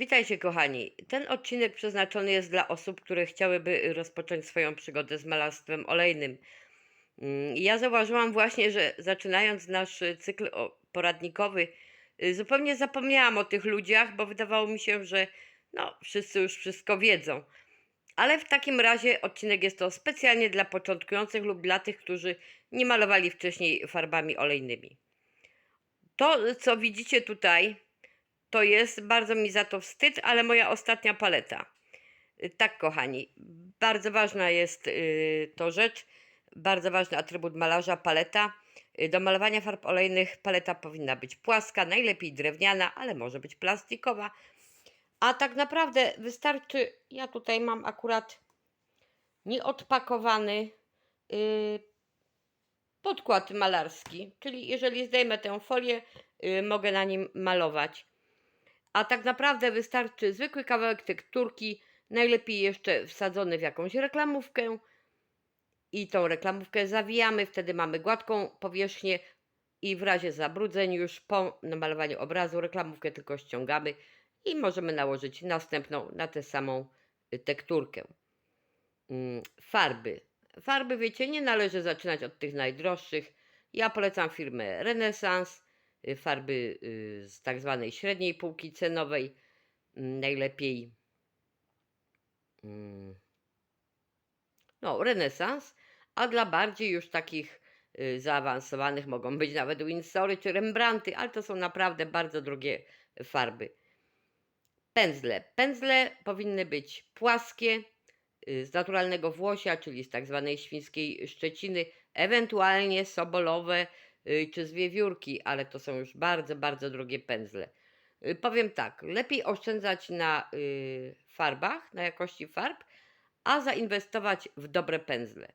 Witajcie kochani. Ten odcinek przeznaczony jest dla osób, które chciałyby rozpocząć swoją przygodę z malarstwem olejnym. Mm, Ja zauważyłam właśnie, że zaczynając nasz cykl poradnikowy, y, zupełnie zapomniałam o tych ludziach, bo wydawało mi się, że no, wszyscy już wszystko wiedzą. Ale w takim razie odcinek jest to specjalnie dla początkujących lub dla tych, którzy nie malowali wcześniej farbami olejnymi. To, co widzicie tutaj, to jest bardzo mi za to wstyd, ale moja ostatnia paleta. Y, Tak, kochani, bardzo ważna jest y, to rzecz, bardzo ważny atrybut malarza paleta. Y, Do malowania farb olejnych paleta powinna być płaska, najlepiej drewniana, ale może być plastikowa. A tak naprawdę wystarczy, ja tutaj mam akurat nieodpakowany y, podkład malarski, czyli jeżeli zdejmę tę folię, y, mogę na nim malować. A tak naprawdę wystarczy zwykły kawałek tekturki, najlepiej jeszcze wsadzony w jakąś reklamówkę i tą reklamówkę zawijamy, wtedy mamy gładką powierzchnię i w razie zabrudzeń już po namalowaniu obrazu reklamówkę tylko ściągamy i możemy nałożyć następną na tę samą y, tekturkę. Mm, Farby. Farby, wiecie, nie należy zaczynać od tych najdroższych. Ja polecam firmę Renesans, y, farby y, z tak zwanej średniej półki cenowej. Mm, Najlepiej mm, no, Renesans, a dla bardziej już takich y, zaawansowanych mogą być nawet Windsory czy Rembrandty, ale to są naprawdę bardzo drogie farby. Pędzle. Pędzle powinny być płaskie, y, z naturalnego włosia, czyli z tak zwanej świńskiej szczeciny, ewentualnie sobolowe y, czy z wiewiórki, ale to są już bardzo, bardzo drogie pędzle. Y, Powiem tak, lepiej oszczędzać na y, farbach, na jakości farb, a zainwestować w dobre pędzle.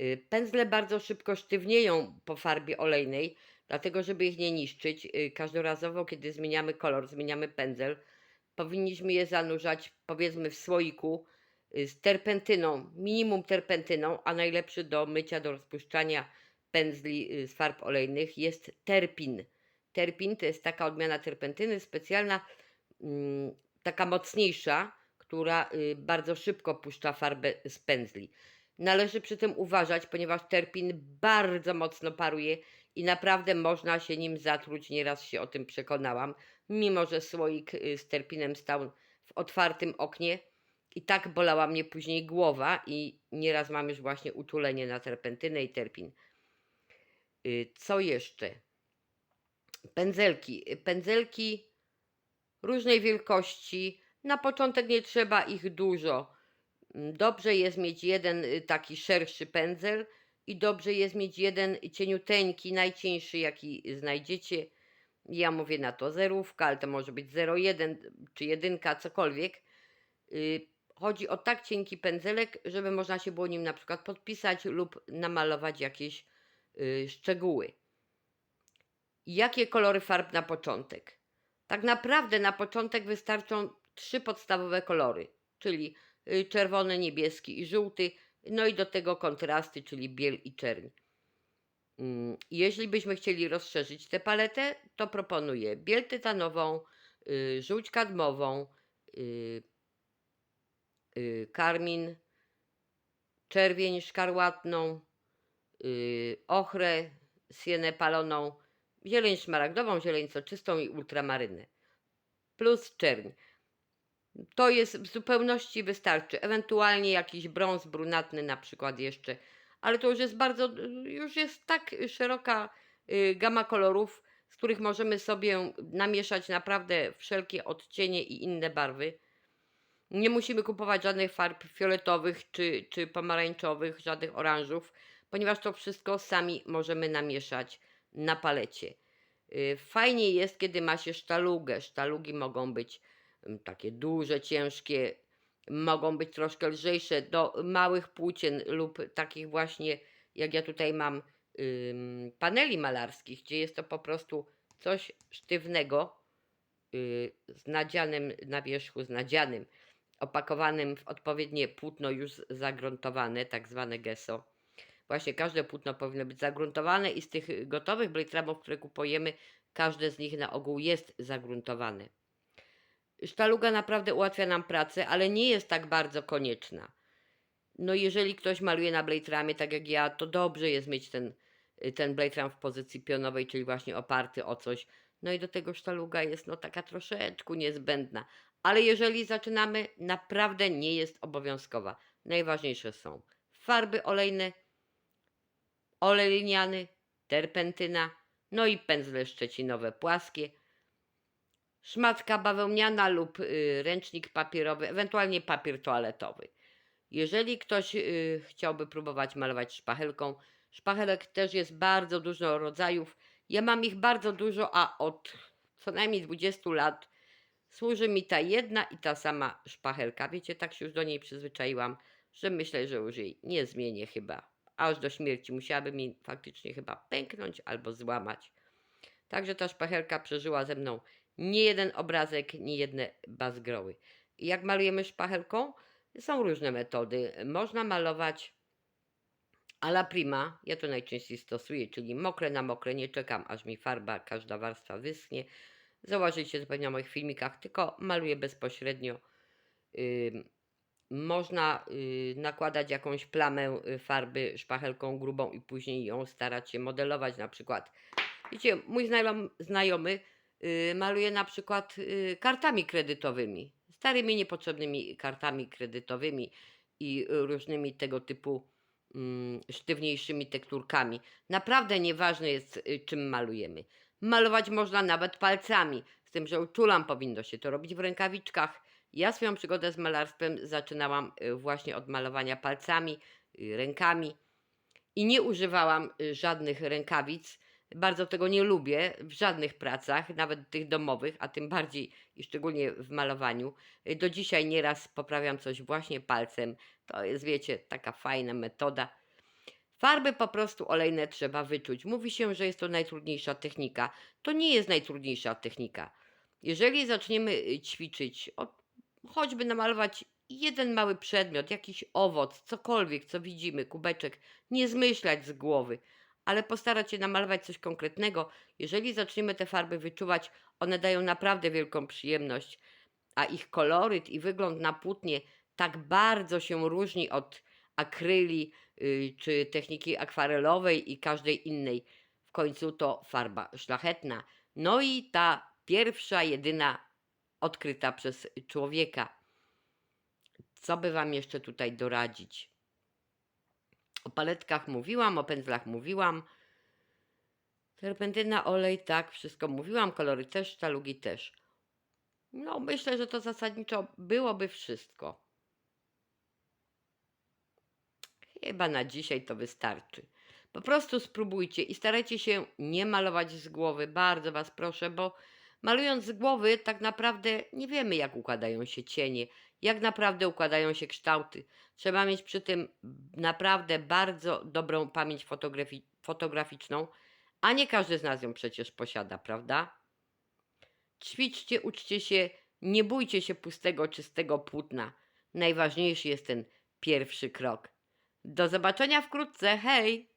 Y, Pędzle bardzo szybko sztywnieją po farbie olejnej, dlatego żeby ich nie niszczyć, y, każdorazowo, kiedy zmieniamy kolor, zmieniamy pędzel, powinniśmy je zanurzać powiedzmy w słoiku y, z terpentyną, minimum terpentyną, a najlepszy do mycia, do rozpuszczania pędzli y, z farb olejnych jest terpin. Terpin to jest taka odmiana terpentyny specjalna, mm, taka mocniejsza, która y, bardzo szybko puszcza farbę z pędzli. Należy przy tym uważać, ponieważ terpin bardzo mocno paruje i naprawdę można się nim zatruć. Nieraz się o tym przekonałam, mimo że słoik y, z terpinem stał w otwartym oknie. I tak bolała mnie później głowa i nieraz mam już właśnie uczulenie na terpentynę i terpin. Y, Co jeszcze? Pędzelki. Y, Pędzelki różnej wielkości. Na początek nie trzeba ich dużo. Mm, Dobrze jest mieć jeden y, taki szerszy pędzel i dobrze jest mieć jeden cieniuteńki, najcieńszy jaki znajdziecie. Ja mówię na to zerówka, ale to może być 0,1 czy jedynka, cokolwiek. Chodzi o tak cienki pędzelek, żeby można się było nim na przykład podpisać lub namalować jakieś szczegóły. Jakie kolory farb na początek? Tak naprawdę na początek wystarczą trzy podstawowe kolory, czyli y, czerwony, niebieski i żółty, no i do tego kontrasty, czyli biel i czerń. Mm, Jeśli byśmy chcieli rozszerzyć tę paletę, to proponuję biel tytanową, y, żółć kadmową, y, y, karmin, czerwień szkarłatną, y, ochrę, sienę paloną, zieleń szmaragdową, zieleń soczystą i ultramarynę. Plus czerń. To jest w zupełności wystarczy. Ewentualnie jakiś brąz brunatny na przykład jeszcze. Ale to już jest bardzo, już jest tak szeroka y, gama kolorów, z których możemy sobie namieszać naprawdę wszelkie odcienie i inne barwy. Nie musimy kupować żadnych farb fioletowych czy, czy pomarańczowych, żadnych oranżów, ponieważ to wszystko sami możemy namieszać na palecie. Y, Fajnie jest, kiedy ma się sztalugę. Sztalugi mogą być mm, takie duże, ciężkie, mogą być troszkę lżejsze do małych płócien lub takich właśnie, jak ja tutaj mam, paneli malarskich, gdzie jest to po prostu coś sztywnego y, z nadzianym na wierzchu, z nadzianym, opakowanym w odpowiednie płótno już zagruntowane, tak zwane gesso. Właśnie każde płótno powinno być zagruntowane i z tych gotowych blade które kupujemy, każde z nich na ogół jest zagruntowane. Sztaluga naprawdę ułatwia nam pracę, ale nie jest tak bardzo konieczna. No jeżeli ktoś maluje na blade ramie, tak jak ja, to dobrze jest mieć ten, ten blade ram w pozycji pionowej, czyli właśnie oparty o coś. No i do tego sztaluga jest no taka troszeczkę niezbędna. Ale jeżeli zaczynamy, naprawdę nie jest obowiązkowa. Najważniejsze są farby olejne, olej liniany, terpentyna, no i pędzle szczecinowe płaskie, szmatka bawełniana lub y, ręcznik papierowy, ewentualnie papier toaletowy. Jeżeli ktoś y, chciałby próbować malować szpachelką, szpachelek też jest bardzo dużo rodzajów. Ja mam ich bardzo dużo, a od co najmniej 20 lat służy mi ta jedna i ta sama szpachelka. Wiecie, tak się już do niej przyzwyczaiłam, że myślę, że już jej nie zmienię chyba. Aż do śmierci musiałaby mi faktycznie chyba pęknąć albo złamać. Także ta szpachelka przeżyła ze mną nie jeden obrazek, nie jedne bazgroły. Jak malujemy szpachelką? Są różne metody. Można malować alla prima, ja to najczęściej stosuję, czyli mokre na mokre, nie czekam aż mi farba, każda warstwa wyschnie. Zauważycie to pewnie na moich filmikach, tylko maluję bezpośrednio. Ym, można y, nakładać jakąś plamę y, farby szpachelką grubą i później ją starać się modelować na przykład. Wiecie, mój znajom, znajomy y, maluje na przykład kartami kredytowymi, starymi niepotrzebnymi kartami kredytowymi i różnymi tego typu mm, sztywniejszymi tekturkami. Naprawdę nieważne jest, czym malujemy. Malować można nawet palcami, z tym, że uczulam, powinno się to robić w rękawiczkach. Ja swoją przygodę z malarstwem zaczynałam y, właśnie od malowania palcami, y, rękami i nie używałam y, żadnych rękawic. Bardzo tego nie lubię w żadnych pracach, nawet tych domowych, a tym bardziej i szczególnie w malowaniu. Do dzisiaj nieraz poprawiam coś właśnie palcem. To jest, wiecie, taka fajna metoda. Farby po prostu olejne trzeba wyczuć. Mówi się, że jest to najtrudniejsza technika. To nie jest najtrudniejsza technika. Jeżeli zaczniemy y, ćwiczyć, choćby namalować jeden mały przedmiot, jakiś owoc, cokolwiek, co widzimy, kubeczek, nie zmyślać z głowy, ale postarać się namalować coś konkretnego. Jeżeli zaczniemy te farby wyczuwać, one dają naprawdę wielką przyjemność, a ich koloryt i wygląd na płótnie tak bardzo się różni od akryli czy techniki akwarelowej i każdej innej. W końcu to farba szlachetna. No i ta pierwsza, jedyna odkryta przez człowieka. Co by Wam jeszcze tutaj doradzić? O paletkach mówiłam, o pędzlach mówiłam. Terpentyna, olej, tak, wszystko mówiłam. Kolory też, sztalugi też. No, myślę, że to zasadniczo byłoby wszystko. Chyba na dzisiaj to wystarczy. Po prostu spróbujcie i starajcie się nie malować z głowy. Bardzo Was proszę, bo malując z głowy, tak naprawdę nie wiemy, jak układają się cienie, jak naprawdę układają się kształty. Trzeba mieć przy tym naprawdę bardzo dobrą pamięć fotografi- fotograficzną, a nie każdy z nas ją przecież posiada, prawda? Ćwiczcie, uczcie się, nie bójcie się pustego, czystego płótna. Najważniejszy jest ten pierwszy krok. Do zobaczenia wkrótce, hej!